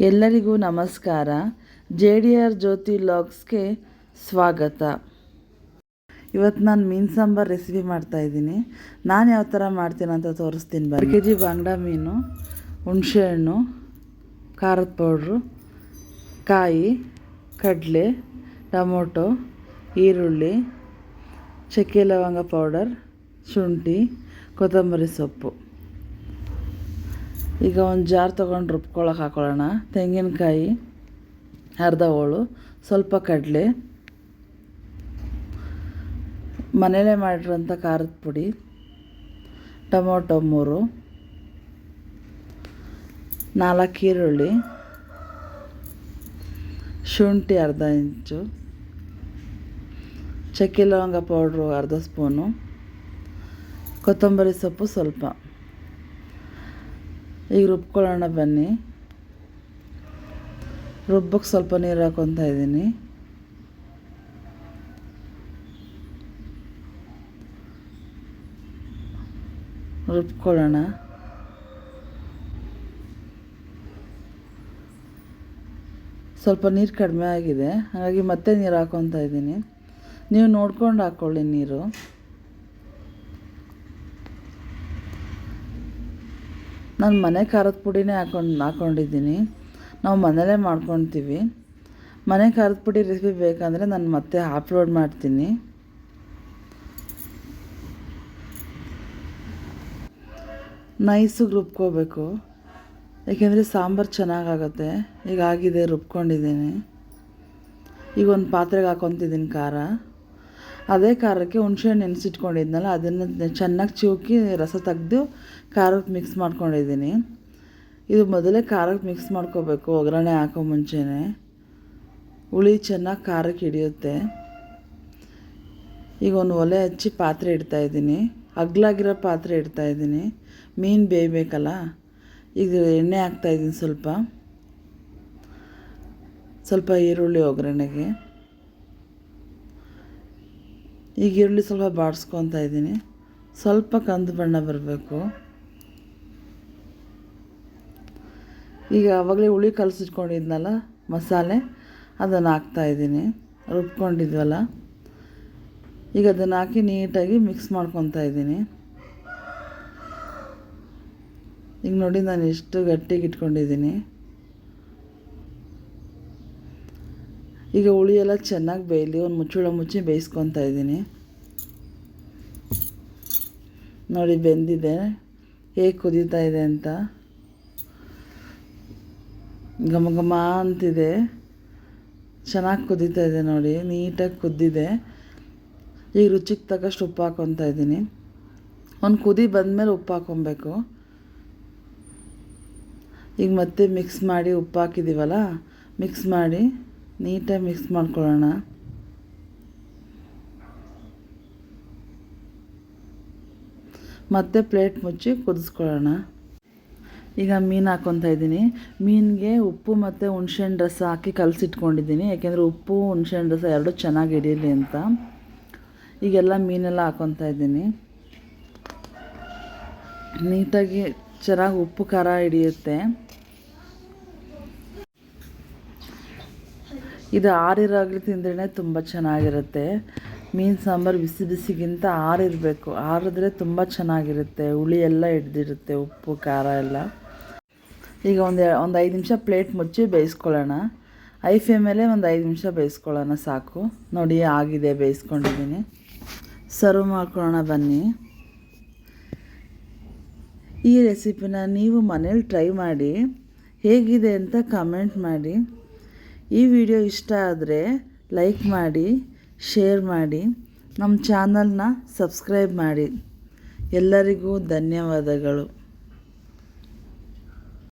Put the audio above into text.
ಎಲ್ಲರಿಗೂ ನಮಸ್ಕಾರ. J D R Jyothi ಲಾಗ್ಸ್ಗೆ ಸ್ವಾಗತ. ಇವತ್ತು ನಾನು ಮೀನು ಸಾಂಬಾರು ರೆಸಿಪಿ ಮಾಡ್ತಾಯಿದ್ದೀನಿ ನಾನು ಯಾವ ಥರ ಮಾಡ್ತೀನಿ ಅಂತ ತೋರಿಸ್ತೀನಿ ಬರ್ ಕೆ ಜಿ ಬಾಂಗ್ಡಾ ಮೀನು ಹುಣಸೆಹಣ್ಣು ಖಾರದ ಪೌಡ್ರು, ಕಾಯಿ, ಕಡಲೆ, ಟೊಮೊಟೊ, ಈರುಳ್ಳಿ, ಚಕ್ಕೆ ಲವಂಗ ಪೌಡರ್, ಶುಂಠಿ, ಕೊತ್ತಂಬರಿ ಸೊಪ್ಪು. ಈಗ ಒಂದು ಜಾರ್ ತೊಗೊಂಡು ರುಬ್ಕೊಳಕ್ಕೆ ಹಾಕೊಳ್ಳೋಣ. ತೆಂಗಿನಕಾಯಿ, ಅರ್ಧ ಹೋಳು ಸ್ವಲ್ಪ ಕಡಲೆ, ಮನೇಲೇ ಮಾಡಿರೋಂಥ ಖಾರದ ಪುಡಿ, ಟೊಮೊಟೊ ಮೂರು, ನಾಲ್ಕು ಈರುಳ್ಳಿ, ಶುಂಠಿ ಅರ್ಧ ಇಂಚು, ಚಕ್ಕೆ ಲವಂಗ ಪೌಡ್ರು ಅರ್ಧ ಸ್ಪೂನು, ಕೊತ್ತಂಬರಿ ಸೊಪ್ಪು ಸ್ವಲ್ಪ. ಈಗ ರುಬ್ಕೊಳ್ಳೋಣ ಬನ್ನಿ. ರುಬ್ಬಕ್ಕೆ ಸ್ವಲ್ಪ ನೀರು ಹಾಕೊತ ಇದ್ದೀನಿ. ರುಬ್ಕೊಳ್ಳೋಣ. ಸ್ವಲ್ಪ ನೀರು ಕಡಿಮೆ ಆಗಿದೆ. ಹಾಗಾಗಿ ಮತ್ತೆ ನೀರು ಹಾಕೊತ ಇದ್ದೀನಿ. ನೀವು ನೋಡ್ಕೊಂಡು ಹಾಕ್ಕೊಳ್ಳಿ ನೀರು. ನಾನು ಮನೆ ಖಾರದ ಪುಡಿನೇ ಹಾಕೊಂಡು ಹಾಕ್ಕೊಂಡಿದ್ದೀನಿ ನಾವು ಮನೇಲೇ ಮಾಡ್ಕೊತೀವಿ. ಮನೆ ಖಾರದ ಪುಡಿ ರೆಸಿಪಿ ಬೇಕಂದರೆ ನಾನು ಮತ್ತೆ ಅಪ್ಲೋಡ್ ಮಾಡ್ತೀನಿ. ನೈಸಿಗೆ ರುಬ್ಕೋಬೇಕು. ಏಕೆಂದರೆ ಸಾಂಬಾರು ಚೆನ್ನಾಗಾಗತ್ತೆ. ಈಗ ಆಗಿದೆ, ರುಬ್ಕೊಂಡಿದ್ದೀನಿ. ಈಗ ಒಂದು ಪಾತ್ರೆಗೆ ಹಾಕೊತಿದ್ದೀನಿ ಖಾರ. ಅದೇ ಖಾರಕ್ಕೆ ಹುಣ್ಸೆಹಣ್ಣು ನೆನೆಸಿಟ್ಕೊಂಡಿದ್ನಲ್ಲ, ಅದನ್ನು ಚೆನ್ನಾಗಿ ಚಿವುಕಿ ರಸ ತೆಗೆದು ಖಾರಕ್ಕೆ ಮಿಕ್ಸ್ ಮಾಡ್ಕೊಂಡಿದ್ದೀನಿ. ಇದು ಮೊದಲೇ ಖಾರಕ್ಕೆ ಮಿಕ್ಸ್ ಮಾಡ್ಕೋಬೇಕು, ಒಗ್ಗರಣೆ ಹಾಕೋ ಮುಂಚೆನೆ. ಹುಳಿ ಚೆನ್ನಾಗಿ ಖಾರಕ್ಕೆ ಹಿಡಿಯುತ್ತೆ. ಈಗ ಒಂದು ಒಲೆ ಹಚ್ಚಿ ಪಾತ್ರೆ ಇಡ್ತಾಯಿದ್ದೀನಿ ಅಗ್ಲಾಗಿರೋ ಪಾತ್ರೆ ಇಡ್ತಾಯಿದ್ದೀನಿ ಮೀನು ಬೇಯಬೇಕಲ್ಲ? ಈಗ ಎಣ್ಣೆ ಹಾಕ್ತಾಯಿದ್ದೀನಿ ಸ್ವಲ್ಪ. ಸ್ವಲ್ಪ ಈರುಳ್ಳಿ ಒಗ್ಗರಣೆಗೆ. ಈಗ ಈರುಳ್ಳಿ ಸ್ವಲ್ಪ ಬಾಡಿಸ್ಕೊತಾ ಇದ್ದೀನಿ. ಸ್ವಲ್ಪ ಕಂದು ಬಣ್ಣ ಬರಬೇಕು. ಈಗ ಆವಾಗಲೇ ಹುಳಿ ಕಲಸಿಟ್ಕೊಂಡಿದ್ನಲ್ಲ, ಮಸಾಲೆ, ಅದನ್ನು ಹಾಕ್ತಾಯಿದ್ದೀನಿ ರುಬ್ಕೊಂಡಿದ್ವಲ್ಲ. ಈಗ ಅದನ್ನು ಹಾಕಿ ನೀಟಾಗಿ ಮಿಕ್ಸ್ ಮಾಡ್ಕೊತಾ ಇದ್ದೀನಿ. ಈಗ ನೋಡಿ ನಾನು ಎಷ್ಟು ಗಟ್ಟಿಗೆ ಇಟ್ಕೊಂಡಿದ್ದೀನಿ. ಈಗ ಹುಳಿ ಎಲ್ಲ ಚೆನ್ನಾಗಿ ಬೇಯಲಿ ಒಂದು ಮುಚ್ಚಳ ಮುಚ್ಚಿ ಬೇಯಿಸ್ಕೊತಾ ಇದ್ದೀನಿ. ನೋಡಿ ಬೆಂದಿದೆ. ಹೇಗೆ ಕುದೀತಾ ಇದೆ ಅಂತ. ಘಮ ಘಮ ಅಂತಿದೆ. ಚೆನ್ನಾಗಿ ಕುದೀತಾ ಇದೆ ನೋಡಿ, ನೀಟಾಗಿ ಕುದ್ದಿದೆ. ಈಗ ರುಚಿಗೆ ತಕ್ಕಷ್ಟು ಉಪ್ಪು ಹಾಕ್ಕೊತಾ ಇದ್ದೀನಿ. ಒಂದು ಕುದಿ ಬಂದಮೇಲೆ ಉಪ್ಪು ಹಾಕ್ಕೊಬೇಕು ಈಗ ಮತ್ತೆ ಮಿಕ್ಸ್ ಮಾಡಿ ಉಪ್ಪು ಹಾಕಿದ್ದೀವಲ್ಲ ಮಿಕ್ಸ್ ಮಾಡಿ ನೀಟಾಗಿ ಮಿಕ್ಸ್ ಮಾಡ್ಕೊಳ್ಳೋಣ. ಮತ್ತೆ ಪ್ಲೇಟ್ ಮುಚ್ಚಿ ಕುದಿಸ್ಕೊಳ್ಳೋಣ. ಈಗ ಮೀನು ಹಾಕ್ಕೊತಾ ಇದ್ದೀನಿ. ಮೀನಿಗೆ ಉಪ್ಪು ಮತ್ತು ಹುಣ್ಸೆಹಣ್ಣು ರಸ ಹಾಕಿ ಕಲಸಿಟ್ಕೊಂಡಿದ್ದೀನಿ. ಯಾಕೆಂದರೆ ಉಪ್ಪು, ಹುಣ್ಸೆಹಣ್ಣು ರಸ ಎರಡೂ ಚೆನ್ನಾಗಿ ಹಿಡೀಲಿ ಅಂತ. ಈಗೆಲ್ಲ ಮೀನೆಲ್ಲ ಹಾಕ್ಕೊತಾ ಇದ್ದೀನಿ. ನೀಟಾಗಿ ಚೆನ್ನಾಗಿ ಉಪ್ಪು ಖಾರ ಹಿಡಿಯುತ್ತೆ. ಇದು ಆರಿರಾಗಲಿ ತಿಂದ್ರೇ ತುಂಬ ಚೆನ್ನಾಗಿರುತ್ತೆ. ಮೀನು ಸಾಂಬಾರು ಬಿಸಿ ಬಿಸಿಗಿಂತ ಆರಿರಬೇಕು. ಆರಿದ್ರೆ ತುಂಬ ಚೆನ್ನಾಗಿರುತ್ತೆ. ಹುಳಿ ಎಲ್ಲ ಹಿಡ್ದಿರುತ್ತೆ, ಉಪ್ಪು, ಖಾರ ಎಲ್ಲ. ಈಗ ಒಂದು ಒಂದು ಐದು ನಿಮಿಷ ಪ್ಲೇಟ್ ಮುಚ್ಚಿ ಬೇಯಿಸ್ಕೊಳ್ಳೋಣ. ಐ ಮೇಲೆ ಒಂದು ಐದು ನಿಮಿಷ ಬೇಯಿಸ್ಕೊಳ್ಳೋಣ ಸಾಕು. ನೋಡಿ, ಆಗಿದೆ, ಬೇಯಿಸ್ಕೊಂಡಿದ್ದೀನಿ. ಸರ್ವ್ ಮಾಡ್ಕೊಳ್ಳೋಣ ಬನ್ನಿ. ಈ ರೆಸಿಪಿನ ನೀವು ಮನೇಲಿ ಟ್ರೈ ಮಾಡಿ. ಹೇಗಿದೆ ಅಂತ ಕಮೆಂಟ್ ಮಾಡಿ. ಈ ವಿಡಿಯೋ ಇಷ್ಟ ಆದರೆ ಲೈಕ್ ಮಾಡಿ ಶೇರ್ ಮಾಡಿ ನಮ್ಮ ಚಾನಲ್ನ ಸಬ್ಸ್ಕ್ರೈಬ್ ಮಾಡಿ. ಎಲ್ಲರಿಗೂ ಧನ್ಯವಾದಗಳು.